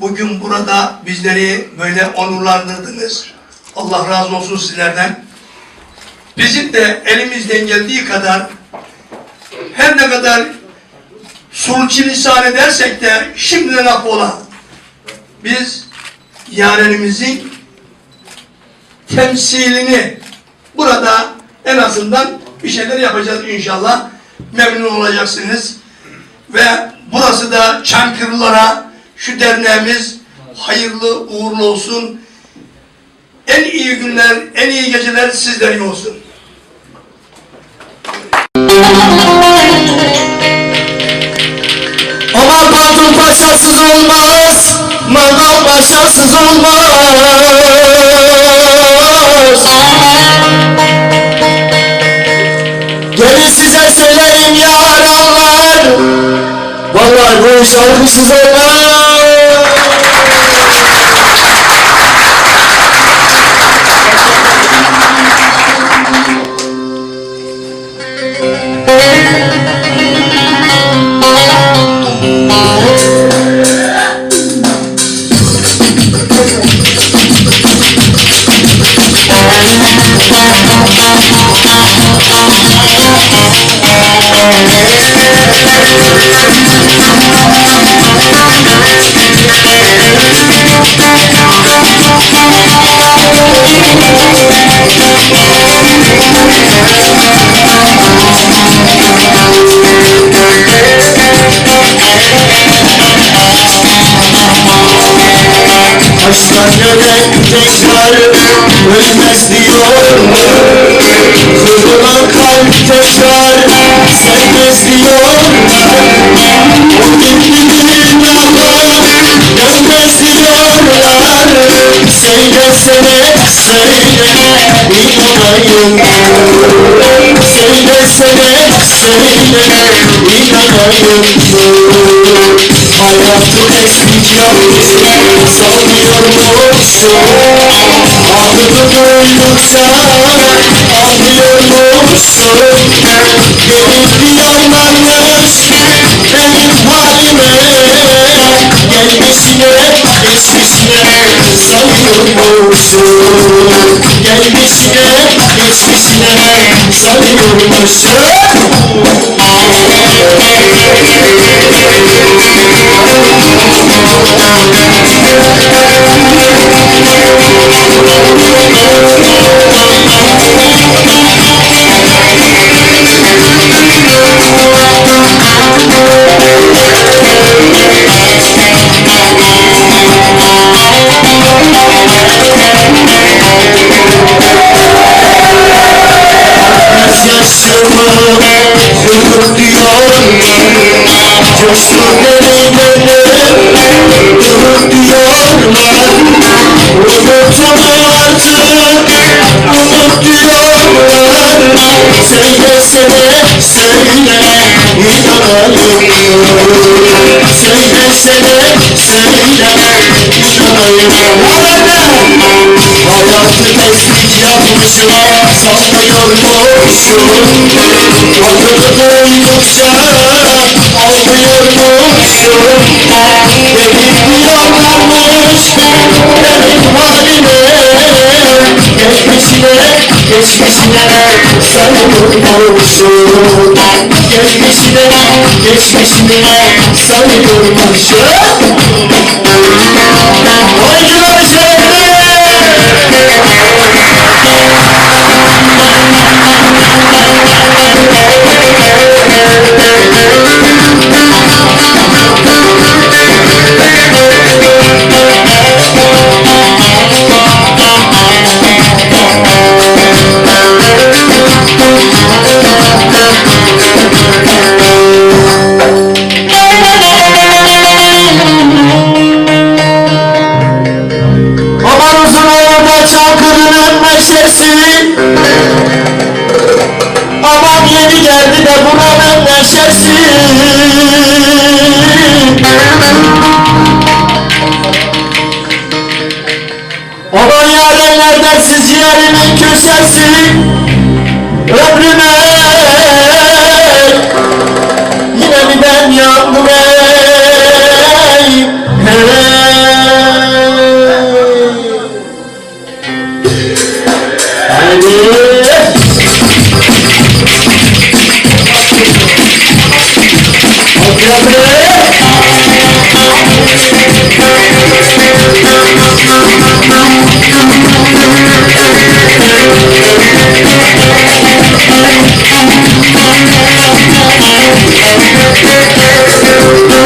Bugün burada bizleri böyle onurlandırdınız. Allah razı olsun sizlerden. Bizim de elimizden geldiği kadar her ne kadar sulçilisan edersek de şimdiden affola. Biz yarenimizin temsilini burada en azından bir şeyler yapacağız inşallah. Memnun olacaksınız. Ve burası da Çankırılara şu derneğimiz hayırlı uğurlu olsun. En iyi günler, en iyi geceler sizlerin olsun. Ama patron paşasız olmaz Mangal başarısız olmaz Gelin size söyleyeyim yaralar Vallahi bu iş alkışsız olmaz Taşlar yürek tekrar ölmez diyorlar Kırılan kalp tekrar Hayatı tesbih yapmışsın Sanıyormuşsun Ağrını duydukça Anlıyormuşsun Gelip Sanıyormuşsun Gelmişine geçmişine Sanıyormuşsun Yaşımı yudum diyor Coştu nerelere Dur diyorlar Unut onu artık Unut diyorlar Söylesene söyle inanayım Söylesene söyle inanayım Hayatı tesbih yapmışım Sanmıyormuşum Adını duydukça Anlıyormuşum Benim yanılmış Benim halime Geçmişine Geçmişine Sanıyormuşum Geçmişine Geçmişine Sanıyormuşum Oyuncular Aman yarenlerden siz yerimin köşesi. Ömrüme. Yine mi ben yandım Thank you.